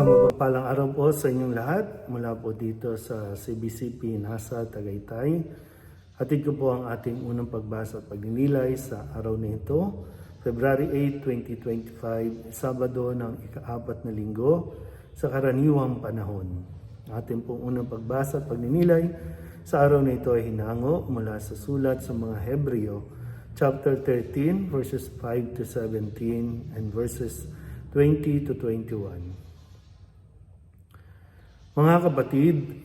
Mapagpalang araw po sa inyong lahat mula po dito sa CBCP Nasa Tagaytay. Hatid ko po ang ating unang pagbasa at pagninilay sa araw na ito, February 8, 2025, Sabado ng ikaapat na linggo sa karaniwang panahon. Ating pong unang pagbasa at pagninilay sa araw na ito ay hinango mula sa sulat sa mga Hebreo, chapter 13, verses 5 to 17 and verses 20 to 21. Mga kapatid,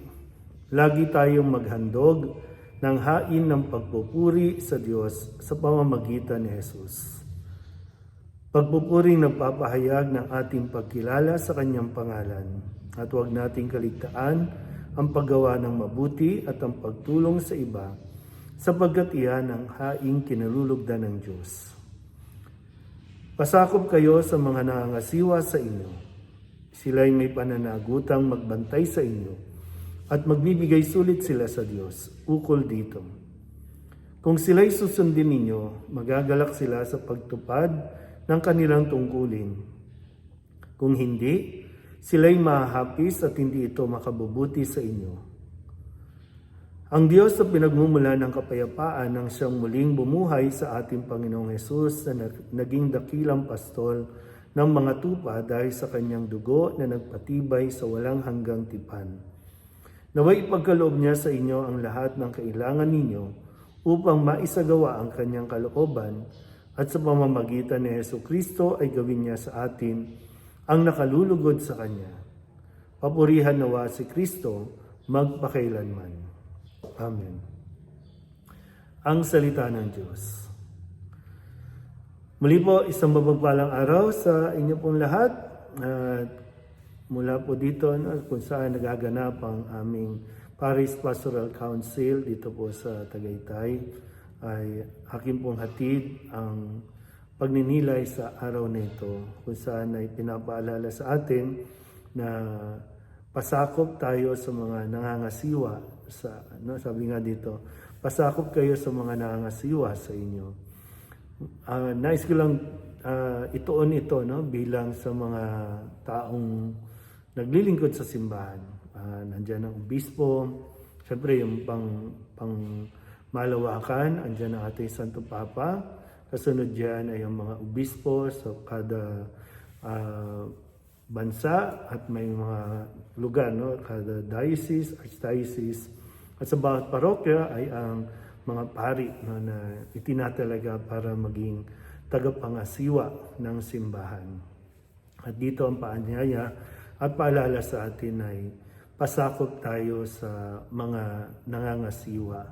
lagi tayong maghandog ng hain ng pagpupuri sa Diyos sa pamamagitan ni Jesus. Pagpupuring nagpapahayag ng ating pagkilala sa Kanyang pangalan at huwag nating kaligtaan ang paggawa ng mabuti at ang pagtulong sa iba sapagkat iyan ang haing kinalulugdan ng Diyos. Pasakop kayo sa mga nangangasiwa sa inyo. Sila'y may pananagutang magbantay sa inyo at magbibigay sulit sila sa Diyos, ukol dito. Kung sila'y susundin ninyo, magagalak sila sa pagtupad ng kanilang tungkulin. Kung hindi, sila'y mahahapis at hindi ito makabubuti sa inyo. Ang Diyos sa pinagmumula ng kapayapaan nang siyang muling bumuhay sa ating Panginoong Hesus na naging dakilang pastol ng mga tupa dahil sa kanyang dugo na nagpatibay sa walang hanggang tipan. Naway ipagkaloob niya sa inyo ang lahat ng kailangan ninyo upang maisagawa ang kanyang kalooban at sa pamamagitan ni Yesu Kristo ay gawin niya sa atin ang nakalulugod sa Kanya. Papurihan nawa si Kristo magpakailanman. Amen. Ang salita ng Diyos. Muli po, isang mabagpalang araw sa inyo pong lahat. At mula po dito no, kung saan nagaganap ang aming Paris Pastoral Council dito po sa Tagaytay ay aking pong hatid ang pagninilay sa araw na ito kung saan ay pinapaalala sa atin na pasakop tayo sa mga nangangasiwa sa no, sabi nga dito pasakop kayo sa mga nangangasiwa sa inyo uh, nais ko lang uh, ituon ito no bilang sa mga taong naglilingkod sa simbahan uh, nandiyan ang obispo syempre yung pang pang malawakan andiyan ang ating Santo Papa kasunod diyan ay ang mga obispo sa kada uh, bansa at may mga lugar, no? kada diocese, archdiocese, at sa bawat parokya ay ang mga pari no, na itinatalaga para maging tagapangasiwa ng simbahan. At dito ang paanyaya at paalala sa atin ay pasakop tayo sa mga nangangasiwa.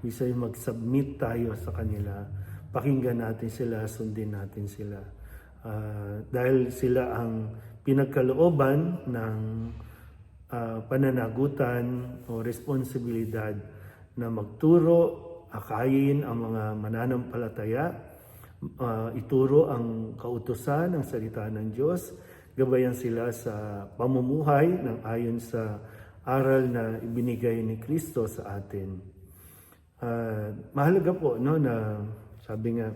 Bisa mag-submit tayo sa kanila, pakinggan natin sila, sundin natin sila. Uh, dahil sila ang pinagkalooban ng uh, pananagutan o responsibilidad na magturo, akayin ang mga mananampalataya, uh, ituro ang kautusan ng salita ng Diyos, gabayan sila sa pamumuhay ng ayon sa aral na ibinigay ni Kristo sa atin. Uh, mahalaga po no na sabi nga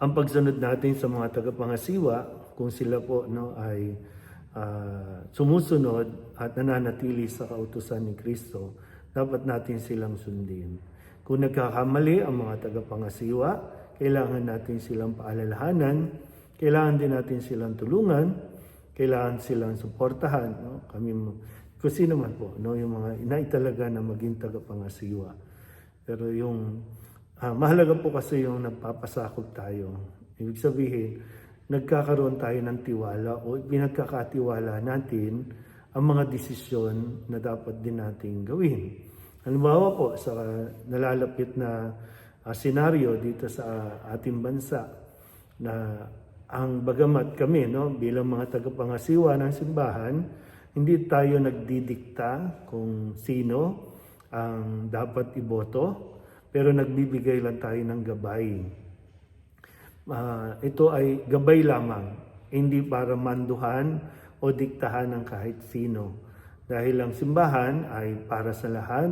ang pagsunod natin sa mga tagapangasiwa kung sila po no ay uh, sumusunod at nananatili sa kautusan ni Kristo, dapat natin silang sundin. Kung nagkakamali ang mga tagapangasiwa, kailangan natin silang paalalahanan, kailangan din natin silang tulungan, kailangan silang suportahan. No? Kami, kung sino man po, no? yung mga inay talaga na maging tagapangasiwa. Pero yung, uh, mahalaga po kasi yung nagpapasakop tayo. Ibig sabihin, nagkakaroon tayo ng tiwala o pinagkakatiwala natin ang mga desisyon na dapat din nating gawin. Halimbawa po sa nalalapit na uh, senaryo dito sa ating bansa na ang bagamat kami no bilang mga tagapangasiwa ng simbahan hindi tayo nagdidikta kung sino ang dapat iboto pero nagbibigay lang tayo ng gabay uh, ito ay gabay lamang, hindi para manduhan o diktahan ng kahit sino. Dahil ang simbahan ay para sa lahat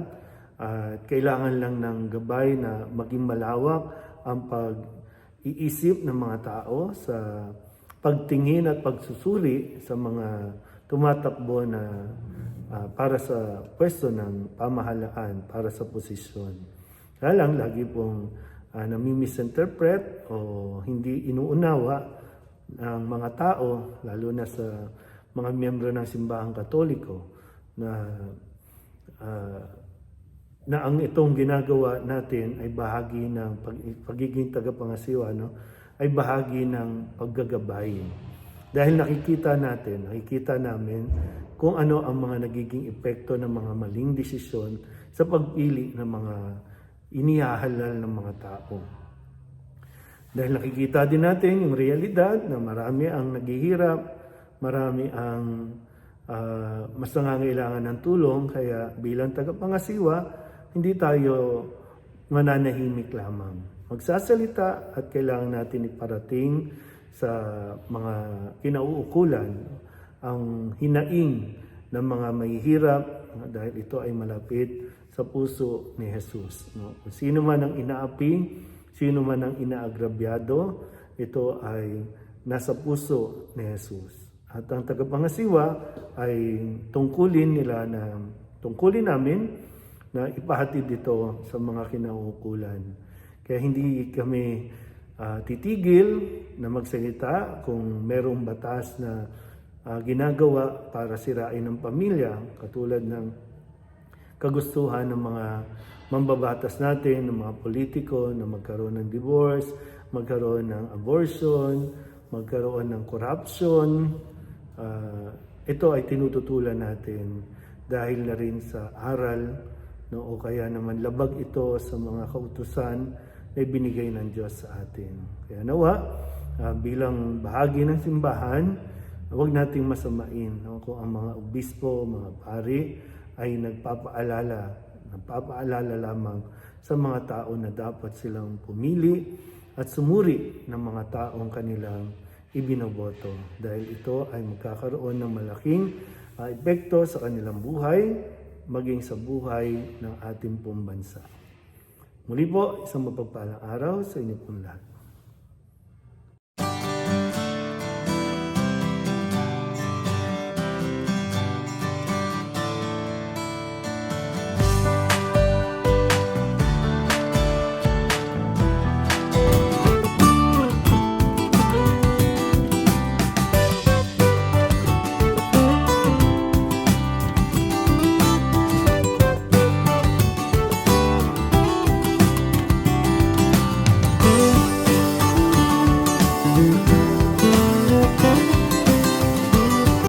at uh, kailangan lang ng gabay na maging malawak ang pag-iisip ng mga tao sa pagtingin at pagsusuri sa mga tumatakbo na ah, para sa pwesto ng pamahalaan, para sa posisyon. Kaya lang, lagi pong uh, nami-misinterpret o hindi inuunawa ng mga tao, lalo na sa mga miyembro ng simbahang katoliko, na ah, na ang itong ginagawa natin ay bahagi ng pag, pagiging tagapangasiwa, no? ay bahagi ng paggagabay. Dahil nakikita natin, nakikita namin kung ano ang mga nagiging epekto ng mga maling desisyon sa pagpili ng mga inihahalal ng mga tao. Dahil nakikita din natin yung realidad na marami ang naghihirap, marami ang ah, mas nangangailangan ng tulong, kaya bilang tagapangasiwa, hindi tayo mananahimik lamang. Magsasalita at kailangan natin iparating sa mga kinauukulan ang hinaing ng mga mahihirap dahil ito ay malapit sa puso ni Jesus. No? Sino man ang inaapi, sino man ang inaagrabyado, ito ay nasa puso ni Jesus. At ang tagapangasiwa ay tungkulin nila na tungkulin namin na ipahatid ito sa mga kinauukulan. Kaya hindi kami ah, titigil na magsalita kung merong batas na ah, ginagawa para sirain ng pamilya, katulad ng kagustuhan ng mga mambabatas natin, ng mga politiko na magkaroon ng divorce, magkaroon ng abortion, magkaroon ng corruption. Ah, ito ay tinututulan natin dahil na rin sa aral no, o kaya naman labag ito sa mga kautusan na ibinigay ng Diyos sa atin. Kaya nawa, ah, bilang bahagi ng simbahan, huwag nating masamain no, kung ang mga obispo, mga pari ay nagpapaalala, nagpapaalala lamang sa mga tao na dapat silang pumili at sumuri ng mga taong kanilang ibinoboto dahil ito ay magkakaroon ng malaking ah, epekto sa kanilang buhay maging sa buhay ng ating pong. Muli po, isang mapagpalang araw sa inyo pong lahat.